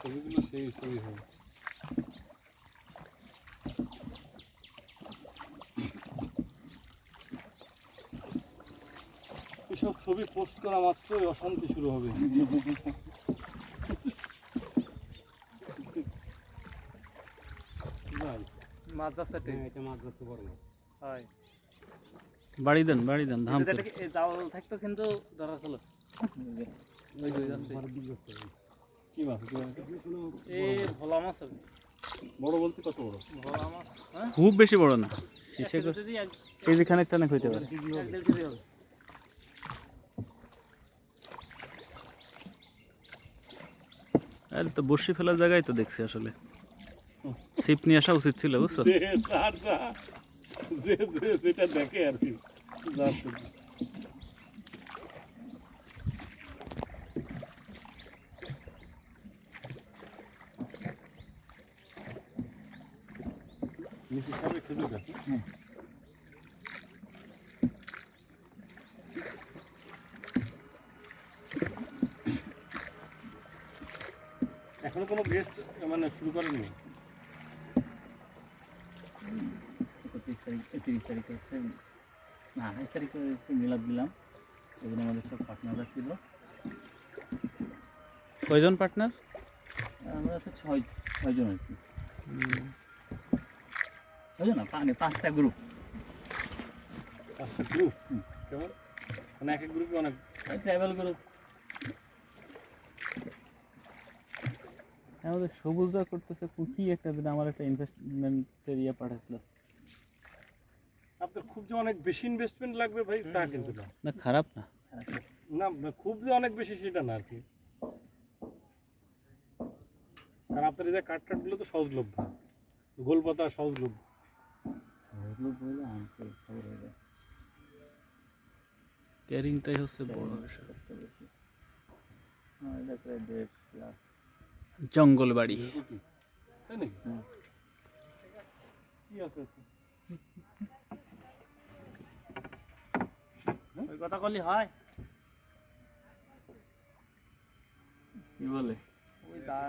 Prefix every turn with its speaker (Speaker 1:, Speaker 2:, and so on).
Speaker 1: ছবিগুলো সেই ছবি হবে এসব ছবি পোস্ট করা মাত্রই অশান্তি শুরু হবে।
Speaker 2: মাছ যাচ্ছে
Speaker 1: এটা মাছ ধরতে পারব না
Speaker 2: হয়।
Speaker 3: বাড়ি দেন বাড়ি দেন ধাম
Speaker 2: জাল থাকতো কিন্তু ধরা ছিল ওই যে যাচ্ছে
Speaker 1: কি মাছ কি মাছ?
Speaker 2: এই ভোলা মাছ হবে
Speaker 1: বড় বলতে কত বড়?
Speaker 2: ভোলা মাছ হ্যাঁ?
Speaker 3: খুব বেশি বড় না। শেষে
Speaker 2: কেজি এক
Speaker 3: কেজি খানেক টানে হইতে পারে। আরে তো বসি ফেলার জায়গায় তো দেখছি আসলে। ছিপ নিয়ে আসা উচিত ছিল বুঝছ?
Speaker 1: যেটা দেখে আর কি। নিচে সবে এখনও কোনো গেস্ট মানে শুরু করেননি?
Speaker 4: পঁচিশ তারিখ তিরিশ তারিখে হচ্ছে না আঠাশ তারিখে হচ্ছে মিলাদ দিলাম। ওই আমাদের সব পার্টনাররা ছিল।
Speaker 3: কয়জন পার্টনার
Speaker 4: আমরা হচ্ছে ছয় ছয়জন আর কি না মানে পাঁচটা গ্রুপ
Speaker 1: পাঁচটা গ্রুপ কেমন? মানে এক এক গ্রুপে অনেক?
Speaker 4: ট্রাভেল গ্রুপ
Speaker 3: আমাদের সবুজরা করতেছে কি একটা দিন আমার একটা ইনভেস্টমেন্টের ইয়ে পাঠাচ্ছিল
Speaker 1: আপনার খুব যে অনেক বেশি ইনভেস্টমেন্ট লাগবে ভাই তা কিন্তু না।
Speaker 3: না খারাপ না।
Speaker 1: না খুব যে অনেক বেশি সেটা না আর কি। কারণ আপনার এই যে কাঠ কাঠগুলো তো সহজলভ্য। গোলপাতা সহজলভ্য।
Speaker 3: ক্যারিংটাই হচ্ছে বড় বিষয়। জঙ্গল বাড়ি।
Speaker 2: কথা কলি হয়।
Speaker 4: কি বলে?